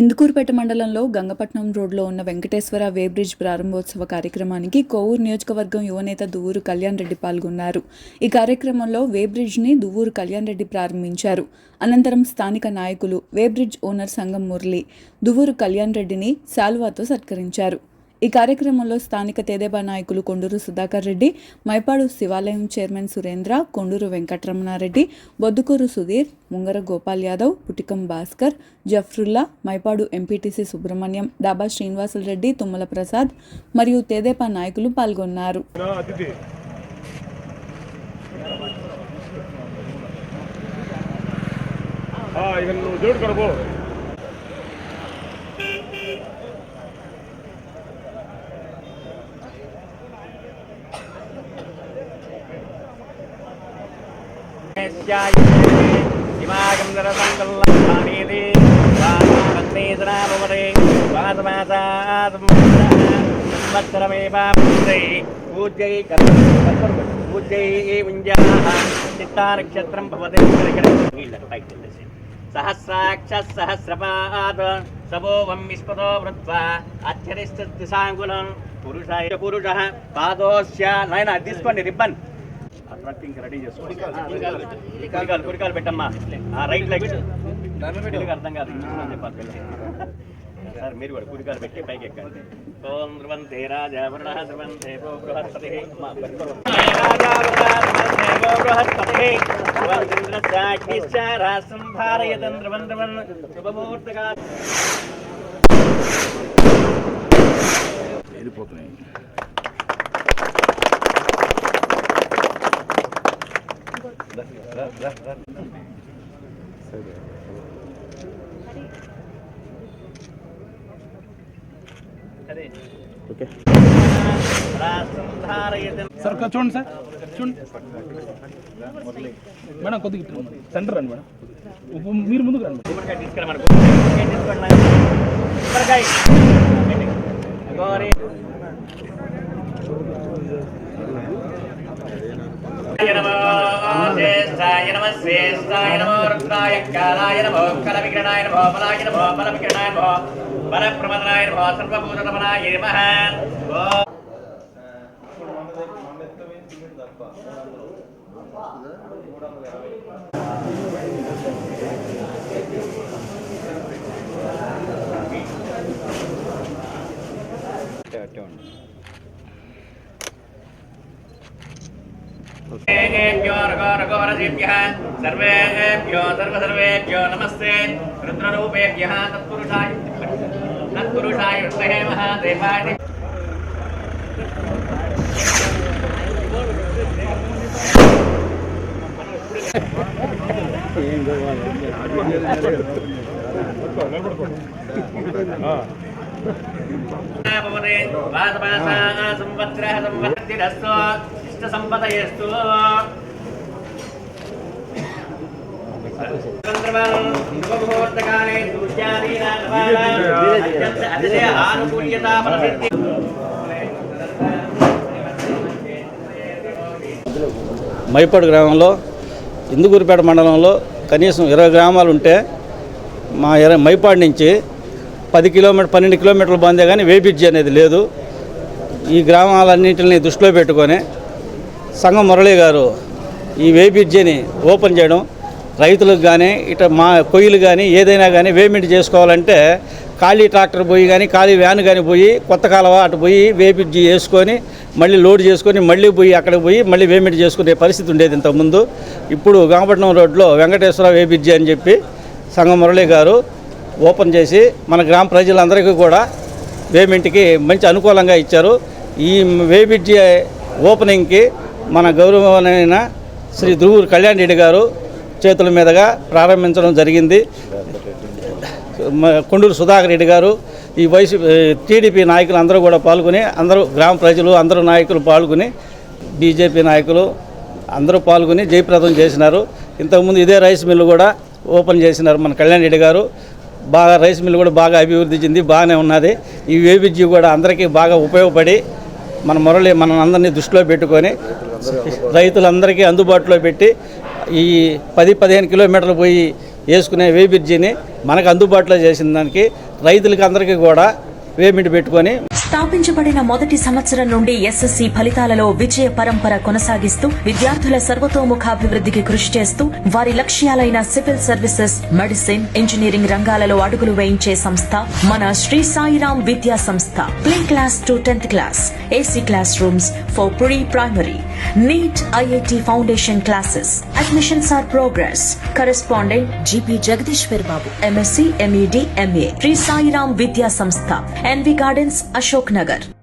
ఇందుకూరుపేట మండలంలో గంగపట్నం రోడ్లో ఉన్న వెంకటేశ్వర వే బ్రిడ్జ్ ప్రారంభోత్సవ కార్యక్రమానికి కోవూరు నియోజకవర్గం యువనేత దువ్వూరు కళ్యాణ్ రెడ్డి పాల్గొన్నారు. ఈ కార్యక్రమంలో వే బ్రిడ్జ్ని దువ్వూరు కళ్యాణ్ రెడ్డి ప్రారంభించారు. అనంతరం స్థానిక నాయకులు weighbridge owner Sangam Murali Duvvuru Kalyan రెడ్డిని శాలువాతో సత్కరించారు. ఈ కార్యక్రమంలో స్థానిక తెదేబా నాయకులు కొండూరు సుధాకర్ రెడ్డి మైపాడు శివాలయం చైర్మన్ సురేంద్ర కొండూరు వెంకటరమణారెడ్డి బొద్దుకూరు సుధీర్ ముంగర గోపాల్ యాదవ్ పుటికం భాస్కర్ జఫ్రుల్లా మైపాడు ఎంపీటీసీ సుబ్రహ్మణ్యం డాబా శ్రీనివాసులు రెడ్డి తుమ్మల ప్రసాద్ మరియు తెదేపా నాయకులు పాల్గొన్నారు. నా చిత్తానక్షత్రం భవతి సహస్రాక్ష సహస్రపాద సభోవం విస్పదో వృత్వా అత్యరిష్టాంగులం పురుష పురుష పాదోశ్య నాయన తీసుకోండి రిబ్బన్ అటువంటి రెడీ చేసుకోండి కుడికాలు పెట్టమ్మా. Right leg. తెలుగు అర్థం కాదు ఇంగ్లీష్లో చెప్పాలి సార్ మీరు కూడా కుడికాలు పెట్టి పైకి ఎక్కండి. ఓం ధ్రువంతే రాజా వరుణ ధ్రువంతే బృహస్పతి రాసం భారయతం ధ్రువం ధ్రువం. శుభముహూర్తగా. వెళ్ళిపోతున్నాయి. రాసం ధారయతం సార్ ఒకసారి చూడండి సార్ చూడండి మేడం కొద్దిగా ఇటు రండి. సెంటర్ రండి మేడం ఉప్పు మీరు ముందుకు రండి గుమ్మడికాయ తీసుకురా नमः श्रेष्ठाय नमो रुद्राय कालाय नमो कलविग्रणाय नमो बलाय नमो बलविग्रणाय नमो बलप्रमदनाय नमो सर्वभूतरमणाय नमः Don't. Okay. रघुवरजेभ्यः सर्वसर्वेभ्यो नमस्ते रुद्ररूपेभ्यः तत्पुरुषाय तत्पुरुषाय विद्महे महादेवाय संवत्सरः संवत्सरस्तु इष्टसम्पदयस्तु మైపాడు గ్రామంలో ఇందుకూరుపేట మండలంలో కనీసం ఇరవై గ్రామాలు ఉంటే మా ఇరవై మైపాడు నుంచి పది కిలోమీటర్ పన్నెండు కిలోమీటర్లు బందే కానీ వేబిడ్జి అనేది లేదు. ఈ గ్రామాలన్నింటిని దృష్టిలో పెట్టుకొని సంగం మురళి గారు ఈ వేబిడ్జిని ఓపెన్ చేయడం రైతులకు కానీ ఇట మా కొయ్యలు కానీ ఏదైనా కానీ వేమెంట్ చేసుకోవాలంటే ఖాళీ ట్రాక్టర్ పోయి కానీ ఖాళీ వ్యాన్ కానీ పోయి కొత్త కాలువ అటు పోయి వేపిడ్జి వేసుకొని మళ్ళీ లోడ్ చేసుకొని మళ్ళీ పోయి అక్కడికి పోయి మళ్ళీ వేమెంట్ చేసుకునే పరిస్థితి ఉండేది ఇంతకుముందు. ఇప్పుడు గంగపట్నం రోడ్లో వెంకటేశ్వర వేపిడ్జి అని చెప్పి సంగం మురళి గారు ఓపెన్ చేసి మన గ్రామ ప్రజలందరికీ కూడా వేమెంట్కి మంచి అనుకూలంగా ఇచ్చారు. ఈ వేబిడ్జి ఓపెనింగ్కి మన గౌరవమైన శ్రీ ధ్రువూరు కళ్యాణ్ రెడ్డి గారు చేతుల మీదుగా ప్రారంభించడం జరిగింది. కొండూరు సుధాకర్ రెడ్డి గారు ఈ వైసీ టీడీపీ నాయకులు అందరూ కూడా పాల్గొని అందరూ గ్రామ ప్రజలు అందరూ నాయకులు పాల్గొని బీజేపీ నాయకులు అందరూ పాల్గొని జయప్రదం చేసినారు. ఇంతకుముందు ఇదే రైస్ మిల్లు కూడా ఓపెన్ చేసినారు మన కళ్యాణ్ రెడ్డి గారు. బాగా రైస్ మిల్లు కూడా బాగా అభివృద్ధి చెంది బాగానే ఉన్నది. ఈ వేబిజీ కూడా అందరికీ బాగా ఉపయోగపడి మన మురళి మన అందరినీ దృష్టిలో పెట్టుకొని రైతులందరికీ అందుబాటులో పెట్టి ఈ పది పదిహేను కిలోమీటర్లు పోయి వేసుకునే వే బ్రిడ్జిని మనకు అందుబాటులో చేసిన దానికి రైతులకి అందరికీ కూడా వేమిటి పెట్టుకొని స్థాపించబడిన మొదటి సంవత్సరం నుండి ఎస్ఎస్సి ఫలితాలలో విజయ పరంపర కొనసాగిస్తూ విద్యార్థుల సర్వతోముఖాభివృద్ధికి కృషి చేస్తూ వారి లక్ష్యాలైన సివిల్ సర్వీసెస్ మెడిసిన్ ఇంజనీరింగ్ రంగాలలో అడుగులు వేయించే సంస్థ మన శ్రీ సాయిరాం విద్యా సంస్థ. Play class to tenth class AC classrooms for pre primary NEET IIT Foundation classes. Admissions are progress. Correspondent GP Jagdish Babu, MSc, MED, MA, Sri Sai Ram Vidya Samstha, NV Gardens, Ashok Nagar.